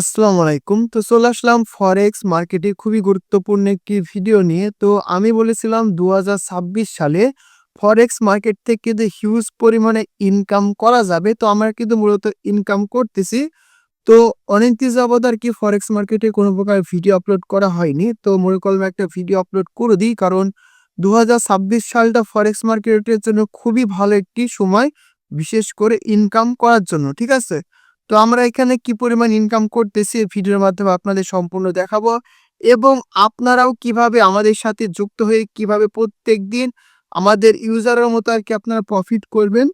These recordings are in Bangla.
আসসালামু আলাইকুম। তো চলে আসলাম ফরেক্স মার্কেটে খুবই গুরুত্বপূর্ণ একটি ভিডিও নিয়ে। তো আমি বলেছিলাম দু হাজার ছাব্বিশ সালে ফরেক্স মার্কেট থেকে কিন্তু হিউজ পরিমাণে ইনকাম করা যাবে, তো আমরা কিন্তু মূলত ইনকাম করতেছি। তো অনেক দিন যাবত আর কি ফরেক্স মার্কেটে কোনো প্রকার ভিডিও আপলোড করা হয়নি। তো মনে করলাম একটা ভিডিও আপলোড করে দিই, কারণ দু হাজার ছাব্বিশ সালটা ফরেক্স মার্কেটের জন্য খুবই ভালো একটি সময়, বিশেষ করে ইনকাম করার জন্য, ঠিক আছে? তো আমরা এখানে কি পরিমাণ ইনকাম করতেছি ভিডিওর মাধ্যমে আপনাদের সম্পূর্ণ দেখাবো। এবং আপনারাও কীভাবে আমাদের সাথে যুক্ত হয়ে কীভাবে প্রত্যেক দিন আমাদের ইউজারের মতো আর কি আপনারা প্রফিট করবেন,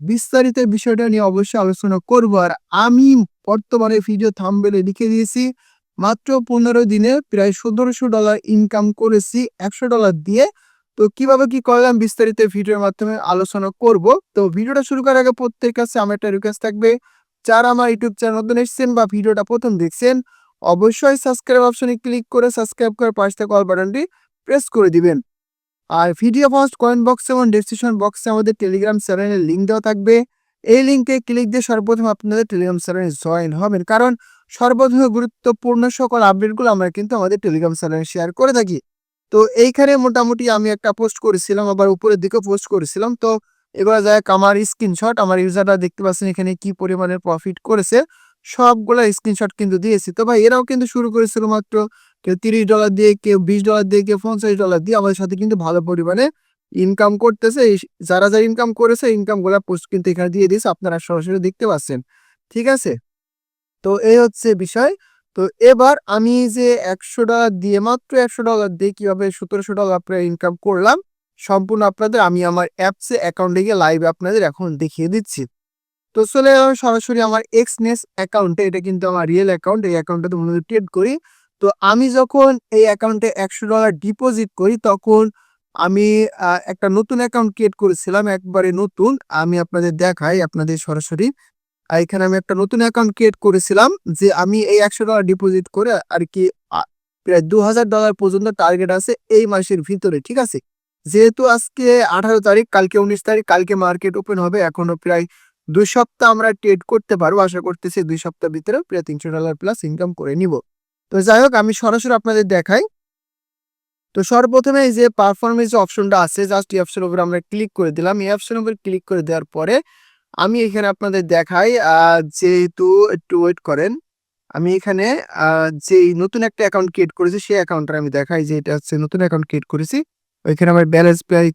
বিস্তারিত বিষয়টা নিয়ে অবশ্যই আলোচনা করব। আর আমি বর্তমানে ভিডিও থামবেলে লিখে দিয়েছি, মাত্র পনেরো দিনে প্রায় সতেরোশো ডলার ইনকাম করেছি একশো ডলার দিয়ে। তো কীভাবে কি করলাম বিস্তারিত ভিডিওর মাধ্যমে আলোচনা করব। তো ভিডিওটা শুরু করার আগে প্রত্যেকের কাছে আমার একটা রিকোয়েস্ট থাকবে যারা আমার ইউটিউব চ্যানেল নতুন এসেছেন বা ভিডিওটা প্রথম দেখছেন, অবশ্যই সাবস্ক্রাইব অপশনে ক্লিক করে সাবস্ক্রাইব করে পাশে থাকা অল বাটনটি প্রেস করে দিবেন। আর ভিডিও ফার্স্ট কমেন্ট বক্সে এবং ডেসক্রিপশন বক্সে আমাদের টেলিগ্রাম চ্যানেলের লিঙ্ক দেওয়া থাকবে। এই লিঙ্কে ক্লিক দিয়ে সর্বপ্রথম আপনাদের টেলিগ্রাম চ্যানেলে জয়েন হবেন। কারণ সর্বপ্রথম গুরুত্বপূর্ণ সকল আপডেটগুলো আমরা কিন্তু আমাদের টেলিগ্রাম চ্যানেলে শেয়ার করে থাকি। তো এইখানে মোটামুটি আমি একটা পোস্ট করেছিলাম, আবার উপরের দিকে পোস্ট করেছিলাম। তো এবার যাক আমার স্ক্রিনশট আমার ইউজাররা দেখতে পাচ্ছেন এখানে কি পরিমাণের প্রফিট করেছে, সবগুলা স্ক্রিনশট কিন্তু দিয়েছি। তো ভাই, এরাও কিন্তু শুরু করেছিল মাত্র কেউ তিরিশ ডলার দিয়ে, কেউ বিশ ডলার দিয়ে, কেউ পঞ্চাশ ডলার দিয়ে আমাদের সাথে কিন্তু ভালো পরিমাণে ইনকাম করতেছে। যারা যারা ইনকাম করেছে ইনকামগুলা পোস্ট কিন্তু এখানে দিয়ে দিয়েছে, আপনারা সরাসরি দেখতে পাচ্ছেন। ঠিক আছে? তো এই হচ্ছে বিষয়। তো এবার আমি যে একশো ডলার দিয়ে, মাত্র একশো ডলার দিয়ে কীভাবে সতেরোশো ডলার আপনার ইনকাম করলাম সম্পূর্ণ আপনাদের, আমি আমার অ্যাপসে অ্যাকাউন্টে গিয়ে লাইভে আপনাদের এখন দেখিয়ে দিচ্ছি। তো চলে এলাম সরাসরি আমার এক্সনেস অ্যাকাউন্টে এটা কিন্তু আমার রিয়েল অ্যাকাউন্ট এই অ্যাকাউন্টে মূলত ট্রেড করি। তো আমি যখন এই অ্যাকাউন্টে একশো ডলার ডিপোজিট করি, তখন আমি একটা নতুন অ্যাকাউন্ট ক্রিয়েট করেছিলাম, একবারে নতুন। আমি আপনাদের দেখাই, আপনাদের সরাসরি। এখানে আমি একটা নতুন অ্যাকাউন্ট ক্রিয়েট করেছিলাম, যে আমি এই একশো ডলার ডিপোজিট করে আর কি প্রায় দু হাজার ডলার পর্যন্ত টার্গেট আছে এই মাসের ভিতরে, ঠিক আছে? যেহেতু আজকে আঠারো তারিখ, কালকে উনিশ তারিখ, কালকে মার্কেট ওপেন হবে, এখনও প্রায় দুই সপ্তাহ আমরা ট্রেড করতে পারব, আশা করতেছি দুই সপ্তাহ ভিতরে প্রায় তিনশো ডলার প্লাস ইনকাম করে নিব। তো যাই হোক, আমি সরাসরি আপনাদের দেখাই। তো সর্বপ্রথমে এই যে পারফরমেন্স অপশনটা আছে জাস্ট এই অপশন উপরে আমরা ক্লিক করে দিলাম। এই অপশন উপরে ক্লিক করে দেওয়ার পরে আমি এখানে আপনাদের দেখাই যেহেতু একটু ওয়েট করেন, আমি এখানে যে নতুন একটা অ্যাকাউন্ট ক্রিয়েট করেছি, সেই অ্যাকাউন্টটা আমি দেখাই যে এটা হচ্ছে নতুন অ্যাকাউন্ট ক্রিয়েট করেছি। ওইখানে আমার ব্যালেন্স প্রায়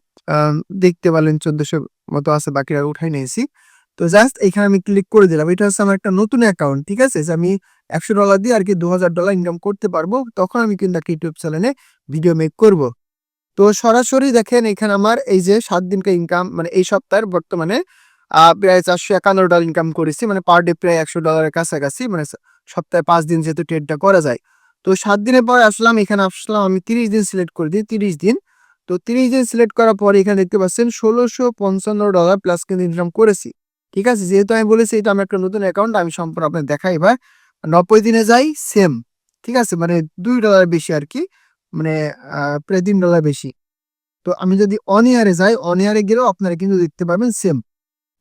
দেখতে পারলেন চোদ্দশো মতো আছে, বাকিরা উঠাই নিয়েছি। তো জাস্ট এখানে আমি ক্লিক করে দিলাম। এটা হচ্ছে আমার একটা নতুন অ্যাকাউন্ট ঠিক আছে? যে আমি একশো ডলার দিয়ে আর কি দু হাজার ডলার ইনকাম করতে পারব, তখন আমি কিন্তু একটা ইউটিউব চ্যানেলে ভিডিও মেক করব। তো সরাসরি দেখেন, এখানে আমার এই যে সাত দিনকার ইনকাম মানে এই সপ্তাহের বর্তমানে প্রায় চারশো একান্ন ডলার ইনকাম করেছি। মানে পার ডে প্রায় একশো ডলারের কাছাকাছি মানে সপ্তাহে পাঁচ দিন যেহেতু ট্রেডটা করা যায়। তো সাত দিনের পর আসলাম, এখানে আসলাম, আমি তিরিশ দিন সিলেক্ট করে দিই, তিরিশ দিন। তো তিরিশ দিন সিলেক্ট করার পর এখানে দেখতে পাচ্ছেন ষোলোশো পঞ্চান্ন ডলার প্লাস কিন্তু ইনকাম করেছি। ঠিক আছে? যেহেতু আমি বলেছি এটা আমার একটা নতুন অ্যাকাউন্ট আমি সম্পূর্ণ আপনার দেখাই এবার। নব্বই দিনে যাই সেম ঠিক আছে? মানে দুই ডলার বেশি আর কি। মানে প্রায় তিন ডলার বেশি। তো আমি যদি অন ইয়ারে যাই অন ইয়ারে গেলেও আপনারা কিন্তু দেখতে পাবেন সেম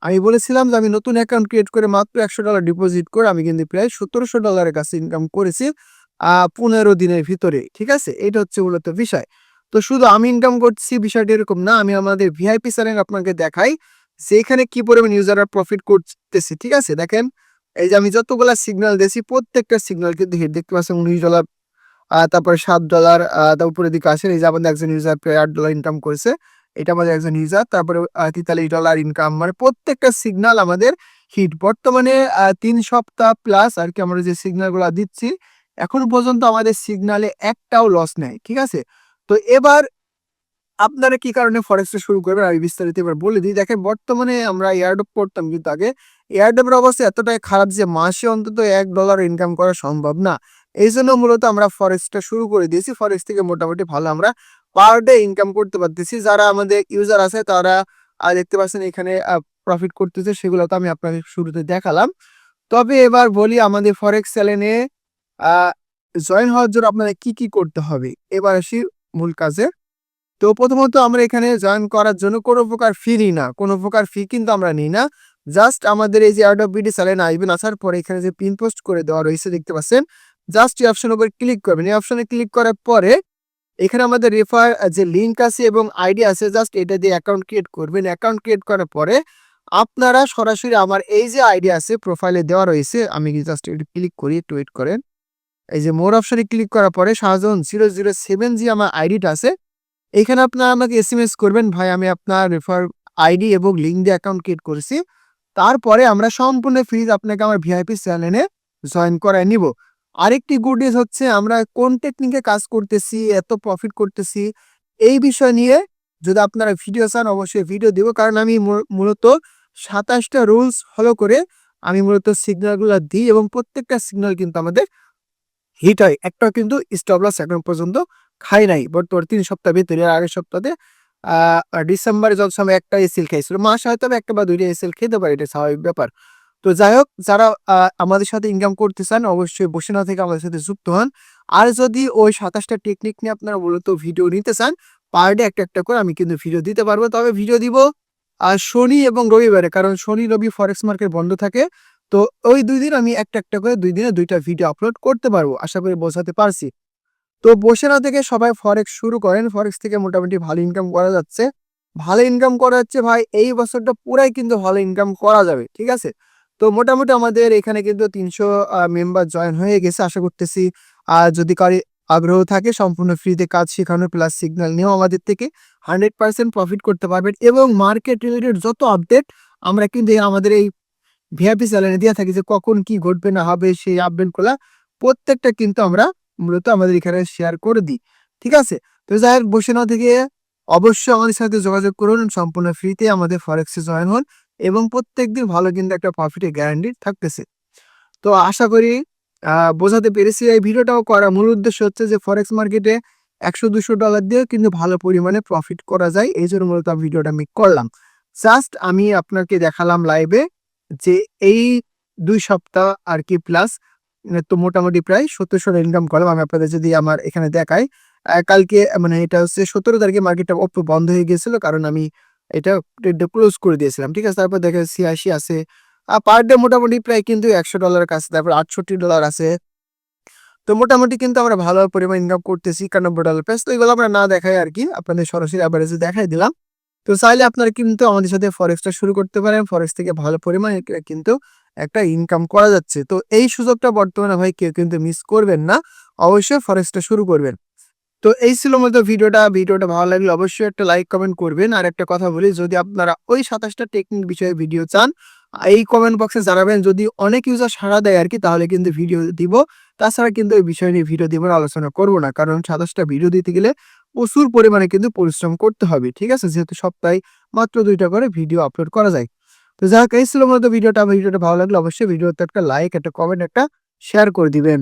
আমি বলেছিলাম যে আমি নতুন অ্যাকাউন্ট ক্রিয়েট করে মাত্র একশো ডলার ডিপোজিট করে আমি কিন্তু প্রায় সতেরোশো ডলারের কাছে ইনকাম করেছি পনেরো দিনের ভিতরে। ঠিক আছে? এটা হচ্ছে মূলত বিষয়। তো শুধু আমি ইনকাম করছি বিষয়টি এরকম না, আমি আমাদের ভিআইপি চ্যানেল আপনাকে দেখাই যেখানে কি পরিমাণ ইউজাররা প্রফিট করতেছে, ঠিক আছে? দেখেন, এই যে আমি যতগুলা সিগন্যাল দিয়েছি, প্রত্যেকটা সিগন্যাল কিন্তু হিট দেখতে পাচ্ছেন উনিশ ডলার তারপরে সাত ডলার উপরের দিকে আসেন। এই যে আমাদের একজন ইউজার প্রায় আট ডলার ইনকাম করেছে, এটা আমাদের একজন ইউজার তারপরে তেতাল্লিশ ডলার ইনকাম মানে প্রত্যেকটা সিগনাল আমাদের হিট বর্তমানে তিন সপ্তাহ প্লাস আর কি আমরা যে সিগনালগুলো দিচ্ছি, এখন পর্যন্ত আমাদের সিগনালে একটাও লস নেই, ঠিক আছে? তো এবার আপনারা কি কারণে ফরেস্টে শুরু করবেন? আমি বিস্তারিত এবার বলে দিই। দেখেন, বর্তমানে আমরা এয়ারডপ করতাম কিন্তু আগে। এয়ারডপের অবস্থা এতটাই খারাপ যে মাসে অন্তত এক ডলার ইনকাম করা সম্ভব না। এই জন্য মূলত আমরা ফরেস্টটা শুরু করে দিয়েছি। ফরেস্ট থেকে মোটামুটি ভালো আমরা পার ডে ইনকাম করতে পারতেছি। যারা আমাদের ইউজার আছে, তারা দেখতে পাচ্ছেন এখানে প্রফিট করতেছে। সেগুলো তো আমি আপনাদের শুরুতে দেখালাম। তবে এবার বলি আমাদের ফরেক্স চ্যানেলে জয়েন হওয়ার জন্য আপনাদের কি কি করতে হবে? এবার আসি মূল কাজে। তো প্রথমত আমরা এখানে জয়েন করার জন্য কোনো প্রকার ফি নিই না। কোনো প্রকার ফি কিন্তু আমরা নিই না। জাস্ট আমাদের এই যে আউট অফ বিডি চ্যানেল আসবেন আসার পরে এখানে যে পিন পোস্ট করে দেওয়া রয়েছে দেখতে পাচ্ছেন জাস্ট এই অপশনের উপর ক্লিক করবেন। এই অপশনে ক্লিক করার পরে এখানে আমাদের রেফার যে লিঙ্ক আছে এবং আইডি আছে জাস্ট এটা দিয়ে অ্যাকাউন্ট ক্রিয়েট করবেন। অ্যাকাউন্ট ক্রিয়েট করার পরে আপনারা সরাসরি আমার এই যে আইডি আছে প্রোফাইলে দেওয়া রয়েছে, আমি জাস্ট একটু ক্লিক করি ওয়েট করেন। এই যে মোর অপশনে ক্লিক করার পরে শাহজাহান জিরো জিরো সেভেন যে আমার আইডিটা আছে, এখানে আপনারা আমাকে এস এম এস করবেন, ভাই আমি আপনার রেফার আইডি এবং লিঙ্ক দিয়ে অ্যাকাউন্ট ক্রিয়েট করেছি। তারপরে আমরা সম্পূর্ণ ফ্রিজ আপনাকে আমার ভিআইপি চ্যানেলে জয়েন করায় নিব। আরেকটি গুড নিউজ হচ্ছে আমরা কোন টেকনিকে কাজ করতেছি, এত প্রফিট করতেছি, এই বিষয় নিয়ে যদি আপনারা ভিডিও চান অবশ্যই ভিডিও দিব, কারণ আমি মূলত সাতাশটা রুলস ফলো করে আমি মূলত সিগন্যালগুলো দিই এবং প্রত্যেকটা সিগন্যাল কিন্তু আমাদের হিট হয়। একটা কিন্তু স্টপলাস এখন পর্যন্ত খাই নাই। বর্তমানে তিন সপ্তাহ ভিতরে আগের সপ্তাহে ডিসেম্বরে যত সময় একটা এসিল খাইছিল, মাসে হয়তো একটা বা দুইটা এসএল খেতে পারে, এটা স্বাভাবিক ব্যাপার। তো যাই হোক, যারা আমাদের সাথে ইনকাম করতে চান, অবশ্যই বসে না থেকে আমাদের সাথে যুক্ত হন। আর যদি ওই সাতাশটা টেকনিক নিয়ে আপনারা মূলত ভিডিও নিতে চান পার ডে একটা একটা করে আমি কিন্তু ভিডিও দিতে পারব। তবে ভিডিও দিব আর শনি এবং রবিবারে। কারণ শনি, রবি ফরেক্স মার্কেট বন্ধ থাকে। তো ওই দুই দিন আমি একটা একটা করে দুই দিনে দুইটা ভিডিও আপলোড করতে পারব, আশা করি বোঝাতে পারছি। তো বসে না থেকে সবাই ফরেক্স শুরু করেন ফরেক্স থেকে মোটামুটি ভালো ইনকাম করা যাচ্ছে। ভালো ইনকাম করা যাচ্ছে ভাই, এই বছরটা পুরাই কিন্তু ভালো ইনকাম করা যাবে, ঠিক আছে? তো মোটামুটি আমাদের এখানে কিন্তু তিনশো মেম্বার জয়েন হয়ে গেছে, আশা করতেছি। আর যদি কারি আগ্রহ থাকে, সম্পূর্ণ ফ্রিতে কাজ শেখানো প্লাস সিগন্যাল নিয়েও আমাদের থেকে হান্ড্রেড পার্সেন্ট প্রফিট করতে পারবেন। এবং মার্কেট রিলেটেড যত আপডেট আমরা কিন্তু আমাদের এই ভিআইপি চ্যানেলে দিয়ে থাকি যে কখন কি ঘটবে, না হবে, সেই আপডেটগুলা প্রত্যেকটা কিন্তু আমরা মূলত আমাদের এখানে শেয়ার করে দিই। ঠিক আছে? তো যাই হোক, বসে না থেকে অবশ্যই আমাদের সাথে যোগাযোগ করুন, সম্পূর্ণ ফ্রিতে আমাদের ফরেক্সে জয়েন হন এবং প্রত্যেকদিন ভালো কিন্তু একটা প্রফিটের গ্যারান্টি থাকতেছে। তো আশা করি বোঝাতে পেরেছি। এই ভিডিওটাও করা মূল উদ্দেশ্য হচ্ছে যে ফরেক্স মার্কেটে একশো দুশো ডলার দিয়েও কিন্তু ভালো পরিমাণে প্রফিট করা যায়। এই জন্য মূলত ভিডিওটা আমি করলাম। জাস্ট আমি আপনাকে দেখালাম লাইভে যে এই দুই সপ্তাহ আর কি প্লাস তো মোটামুটি প্রায় সত্তরশো ইনকাম করলাম আমি আপনাদের যদি আমার এখানে দেখাই কালকে মানে এটা হচ্ছে সতেরো তারিখে মার্কেটটা অপ্প বন্ধ হয়ে গিয়েছিল কারণ আমি এটা ক্লোজ করে দিয়েছিলাম, ঠিক আছে? তারপর দেখা ছিয়াশি আছে। আর পার ডে মোটামুটি প্রায় কিন্তু একশো ডলার কাছে, তারপর আটষট্টি ডলার আছে। তো মোটামুটি কিন্তু আমরা ভালো পরিমাণ ইনকাম করতেছি, একানব্বই ডলার প্লাস তো এগুলো আমরা না দেখাই আর কি, আপনাদের সরাসরি অ্যাভারেজে দেখাই দিলাম। তো চাইলে আপনারা কিন্তু আমাদের সাথে ফরেস্টটা শুরু করতে পারেন। ফরেস্ট থেকে ভালো পরিমাণে কিন্তু একটা ইনকাম করা যাচ্ছে। তো এই সুযোগটা বর্তমানে ভাই কেউ কিন্তু মিস করবেন না। অবশ্যই ফরেস্টটা শুরু করবেন। তো এই ছিল মতো ভিডিওটা। ভিডিওটা ভালো লাগলে অবশ্যই একটা লাইক কমেন্ট করবেন। আর একটা কথা বলি, যদি আপনারা ওই সাতাশটা টেকনিক বিষয়ে ভিডিও চান এই কমেন্ট বক্সে জানাবেন যদি অনেক ইউজার সাড়া দেয় আর কি তাহলে কিন্তু ভিডিও দিব। তাছাড়া কিন্তু এই বিষয় নিয়ে ভিডিও দিব আলোচনা করব না, কারণ সাতাশটা ভিডিও দিতে গেলে প্রচুর পরিমাণে কিন্তু পরিশ্রম করতে হবে, ঠিক আছে? যেহেতু সপ্তাহে মাত্র দুইটা করে ভিডিও আপলোড করা যায়। তো যাক এই ছিল মূলত ভিডিওটা ভিডিওটা ভালো লাগলে অবশ্যই ভিডিওতে একটা লাইক একটা কমেন্ট একটা শেয়ার করে দিবেন।